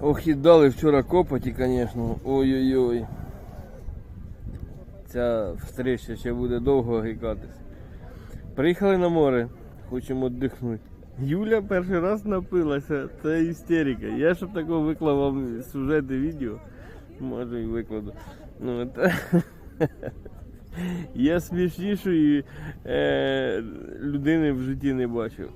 Ох, і дали вчора копоті, звісно. Ой-ой-ой. Ця встреча ще буде довго гикатись. Приїхали на море, хочемо віддихнути. Юля перший раз напилася, це істерика. Я щоб такого виклав вам сюжети відео, може і викладу. Ну, от. Я смішнішої е, людини в житті не бачив.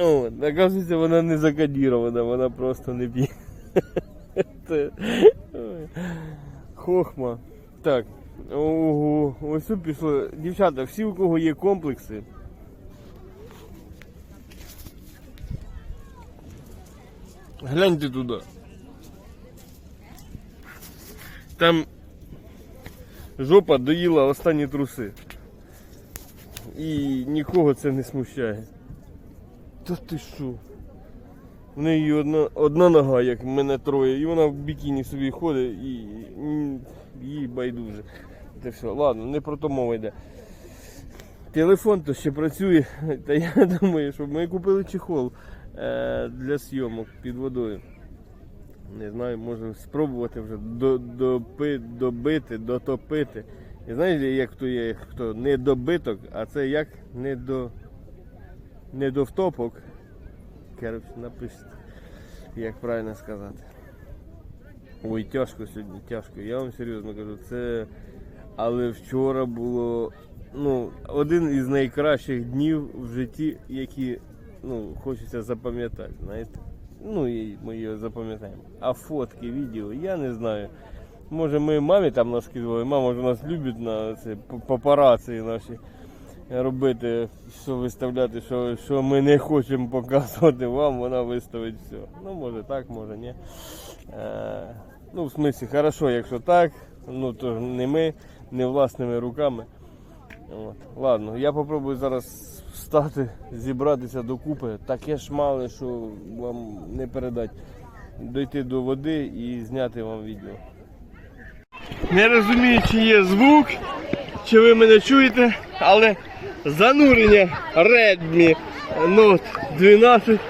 От, оказується, вона не закодірована, вона просто не п'є. Хохма. Так. Ого, ось тут пішло. Дівчата, всі, у кого є комплекси. Гляньте туди. Там жопа доїла останні труси. І нікого це не смущає. Та ти що? В неї одна, одна нога, як в мене троє, і вона в бікіні собі ходить і, м, їй байдуже. Це все, ладно, не про то мова йде. Телефон то ще працює, та я думаю, що ми купили чехол е, для зйомок під водою. Не знаю, може спробувати вже до, допи, добити, дотопити. І знаєте, як то є, хто не добиток, а це як не до не до втопок. Коротше, напишіть, як правильно сказати. Ой, тяжко сьогодні, тяжко. Я вам серйозно кажу, це. Але вчора було ну, один із найкращих днів в житті, які ну, хочеться запам'ятати, знаєте. Ну і ми його запам'ятаємо. А фотки, відео, я не знаю. Може ми мамі там наскидували, мама ж нас любить на це папарації наші робити, що виставляти, що, що ми не хочемо показувати вам, вона виставить все. Ну може так, може ні. Е, ну, в смислі, хорошо, якщо так, ну то не ми, не власними руками. От. Ладно, я попробую зараз встати, зібратися докупи. Таке шмале, що вам не передати. Дойти до води і зняти вам відео. Не розумію, чи є звук, чи ви мене чуєте, але занурення Redmi Note 12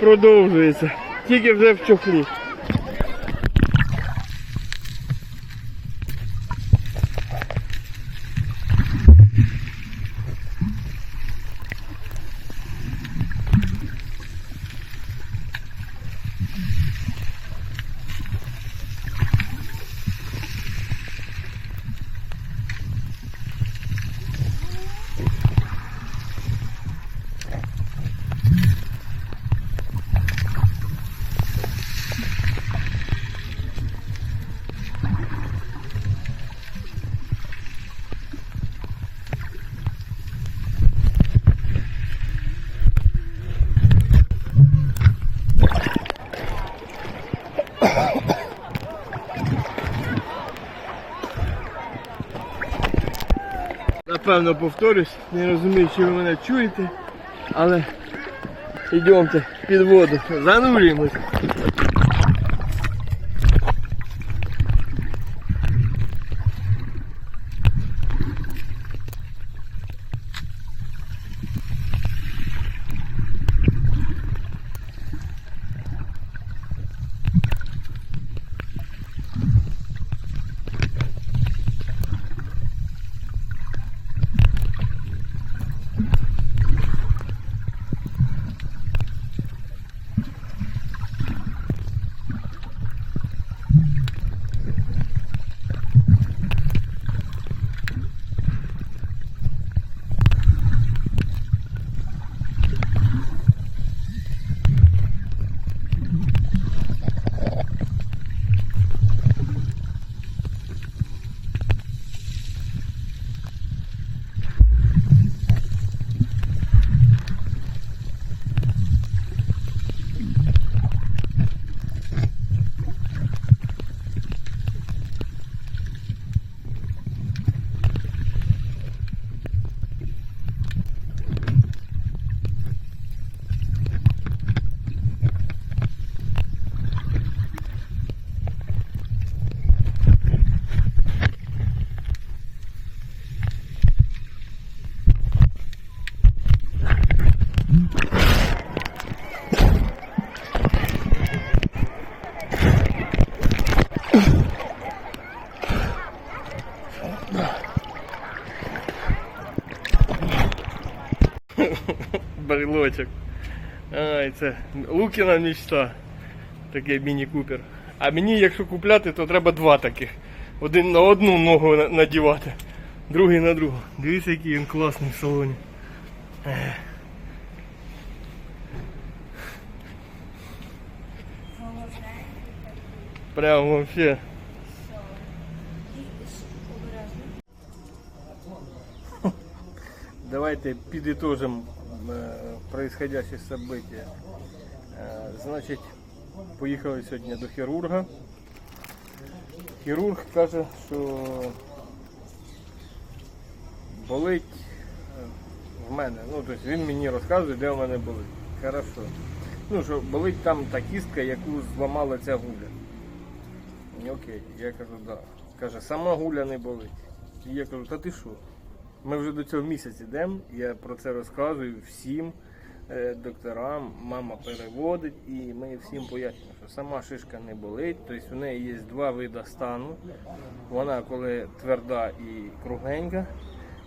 продовжується. Тільки вже в чохлі. Напевно повторюсь, не розумію, чи ви мене чуєте, але йдемте під воду, занурюємось. Брелочок. Ай, це Лукіна мечта. Такий міні-купер. А мені, якщо купляти, то треба два таких. Один на одну ногу надівати, другий на другу. Дивіться, який він класний в салоні. Ех. Прям вообще. Давайте підытожим э, происходящее события. Э, значить, поїхали сьогодні до хірурга. Хірург каже, що болить е, в мене. Ну, тобто він мені розказує, де в мене болить. Хорошо. Ну, що болить там та кістка, яку зламала ця гуля. Ні, Окей, я кажу, да. Каже, сама гуля не болить. І я кажу, та ти що? Ми вже до цього місяць йдемо, я про це розказую всім е, докторам, мама переводить і ми всім пояснюємо, що сама шишка не болить, тобто у неї є два види стану. Вона коли тверда і кругленька,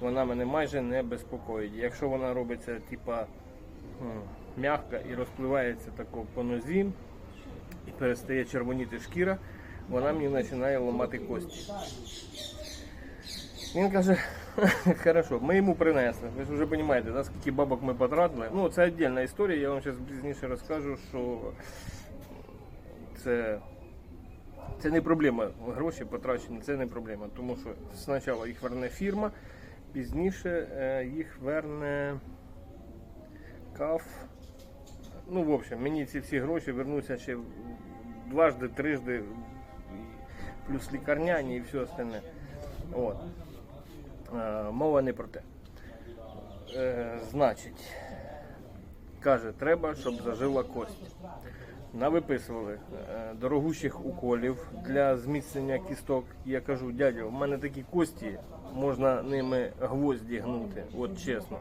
вона мене майже не безпокоїть. Якщо вона робиться типа м, м'яка і розпливається тако по нозі і перестає червоніти шкіра, вона мені починає ламати кості. Він каже, хорошо, ми йому принесли. Ви ж вже розумієте, да, скільки бабок ми потратили. Ну, це віддільна історія, я вам зараз пізніше розкажу, що це, це не проблема. Гроші потрачені, це не проблема. Тому що спочатку їх верне фірма, пізніше їх верне каф. Ну, в общем, мені ці всі гроші вернуться ще дважди, трижди, плюс лікарняні і все остальне. От. Е, Мова не про те. Е, значить, каже, треба, щоб зажила кость. Навиписували е, дорогущих уколів для зміцнення кісток. Я кажу, дядю, в мене такі кості, можна ними гвозді гнути, от чесно.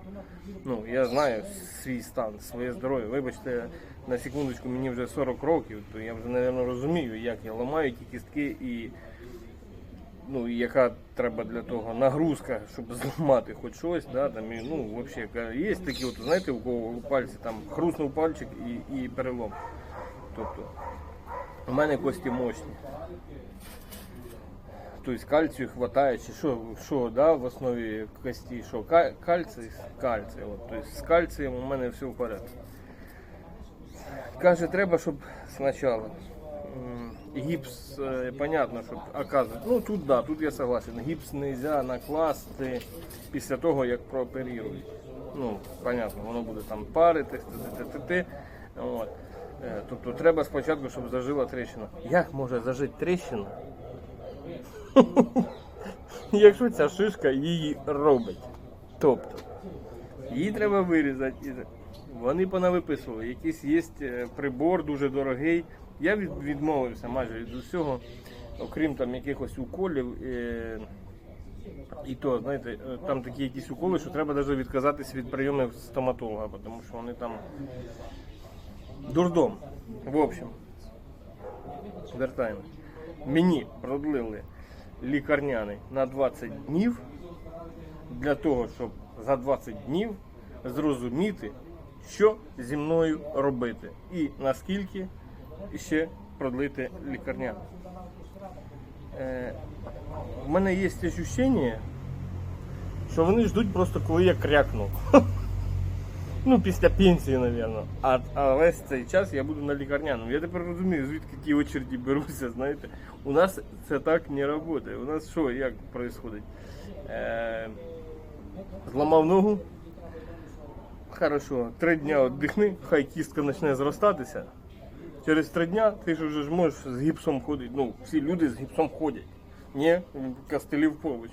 Ну, я знаю свій стан, своє здоров'я. Вибачте, на секундочку, мені вже 40 років, то я вже, мабуть, розумію, як я ламаю ті кістки і ну, яка треба для того нагрузка, щоб зламати хоч щось, да, там, і, ну, взагалі, є такі, от, знаєте, у кого пальці там хруснув пальчик і, і перелом. Тобто, у мене кості мощні. Тобто кальцію вистачає, чи що, що да, в основі кості, що ка- кальцій, кальцій. Тобто з кальцієм у мене все в порядку. Каже, треба, щоб спочатку гіпс, е, понятно, щоб оказувати. Ну тут да, тут я согласен. Гіпс не можна накласти після того, як прооперують. Ну, понятно, воно буде там. От. Е, Тобто треба спочатку, щоб зажила тріщина. Як може зажити тріщина? Якщо ця шишка її робить. Тобто, її треба вирізати. Вони понавиписували. Якийсь є е, прибор дуже дорогий. Я відмовився майже від усього, окрім там якихось уколів. Е, і то, знаєте, е, там такі якісь уколи, що треба навіть відказатись від прийомів стоматолога, тому що вони там дурдом. В общем, вертаємо. Мені продлили лікарняний на 20 днів для того, щоб за 20 днів зрозуміти, що зі мною робити і наскільки ще продлити лікарняний. Е, в мене є відчуття, що вони ждуть просто, коли я крякну. Ну, після пенсії, мабуть. А, а весь цей час я буду на лікарняному. Я тепер розумію, звідки ті очереді беруться, знаєте. У нас це так не працює. У нас що, як відбувається? Е, зламав ногу. Хорошо, три дня віддихни, хай кістка почне зростатися. Через три дня ти ж вже можеш з гіпсом ходити. Ну, всі люди з гіпсом ходять. Ні, кастелів пович.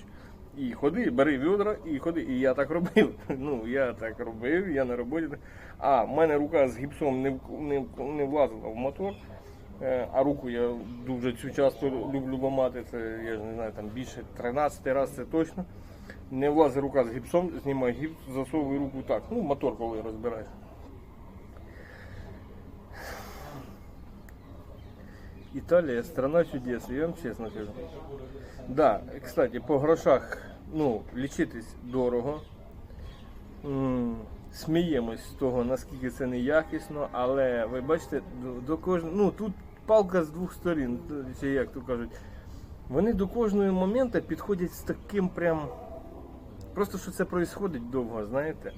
І ходи, бери відра і ходи. І я так робив. Ну, я так робив, я на роботі. А, в мене рука з гіпсом не, не, не влазила в мотор. Е, А руку я дуже цю часто люблю ламати. Це я ж не знаю, там більше 13 раз це точно. Не влазить рука з гіпсом, знімаю гіпс, засовую руку так. Ну, мотор коли розбираєш. Италия страна чудес, я вам чесно кажу. Да, кстати, по грошах, ну, лічитись дорого. Сміємось з того, наскільки це неякісно, але ви бачите, до, кожного, ну тут палка з двох сторін, чи як то кажуть. Вони до кожного моменту підходять з таким прям. Просто що це відбувається довго, знаєте.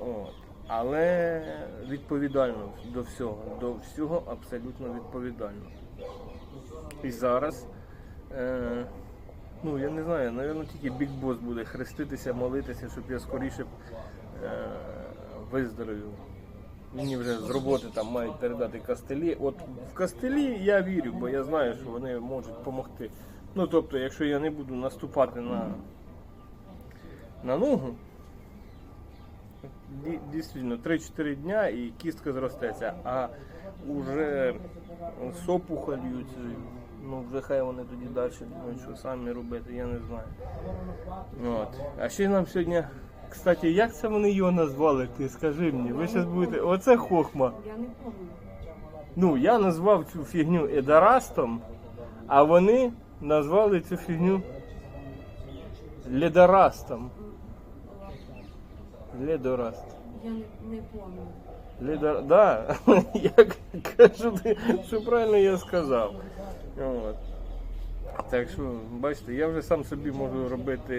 От. Але відповідально до всього. До всього абсолютно відповідально. І зараз, е, ну я не знаю, напевно, тільки Бік Бос буде хреститися, молитися, щоб я скоріше е, виздоровів. Мені вже з роботи там мають передати кастелі. От в кастелі я вірю, бо я знаю, що вони можуть допомогти. Ну тобто, якщо я не буду наступати на, на ногу, дійсно 3-4 дня і кістка зростеться, а вже з опухолью, цією, ну вже хай вони тоді далі думають, що самі робити, я не знаю. От. А ще нам сьогодні, кстати, як це вони його назвали? Ти скажи мені, ви зараз будете. Оце хохма. Я не пам'ятаю. Ну, я назвав цю фігню Едарастом, а вони назвали цю фігню Ледорастом. Ледораст. Я не, не пам'ятаю. Лідер, да, я кажу, що правильно я сказав. От. Так що, бачите, я вже сам собі можу робити,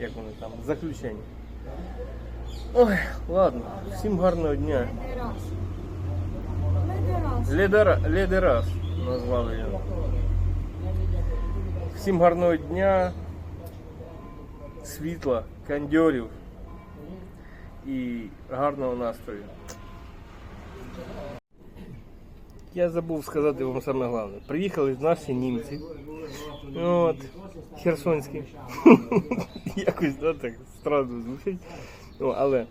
як вони там, заключення. Ой, ладно, всім гарного дня. Ледерас. Ледерас. Лідера, лідерас назвали його. Всім гарного дня, світла, кандьорів І гарного настрою. Я забув сказати вам саме головне. Приїхали наші німці. От, херсонські. Якось да, так странно звучить. Ну, але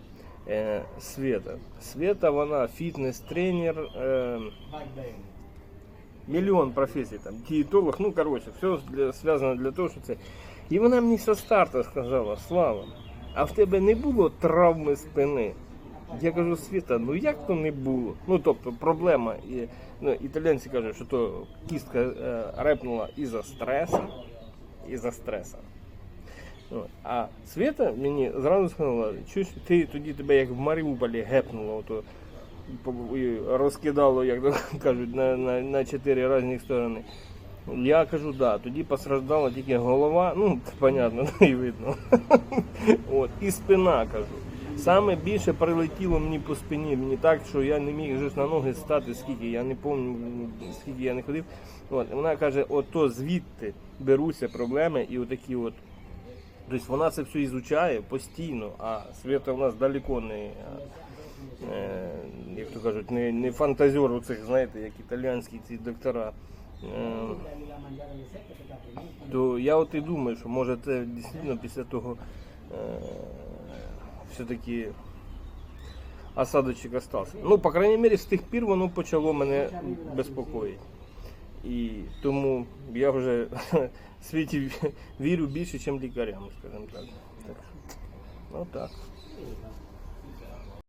е, Света. Света, вона фітнес-тренер. Е, мільйон професій, там, дієтолог, ну коротше, все для, зв'язано для того, що це. І вона мені со старту сказала, Слава, а в тебе не було травми спини? Я кажу, Світа, ну як то не було? Ну тобто проблема, і, ну, італійці кажуть, що то кістка е, репнула із-за стресу, із-за стресу. От. А Света мені зразу сказала, чуєш, ти тоді тебе як в Маріуполі гепнуло, ото, розкидало, як кажуть, на, на, на чотири різні сторони. Я кажу, да, тоді постраждала тільки голова, ну, понятно, ну, і видно. От, і спина кажу. Саме більше прилетіло мені по спині, мені так, що я не міг вже на ноги стати, скільки, я не пам'ятаю, скільки я не ходив. От, вона каже, ото звідти беруться проблеми і отакі от. Тобто вона це все ізучає постійно, а Свята в нас далеко не, е, як то кажуть, не, не фантазер у цих, знаєте, як італійські ці доктора. Е, то я от і думаю, що може це дійсно після того е, все-таки осадочок остався. Ну, по крайней мере, з тих пір воно почало мене безпокоїти. І тому я вже в світі вірю більше, ніж лікарям, скажімо так. Так ну так.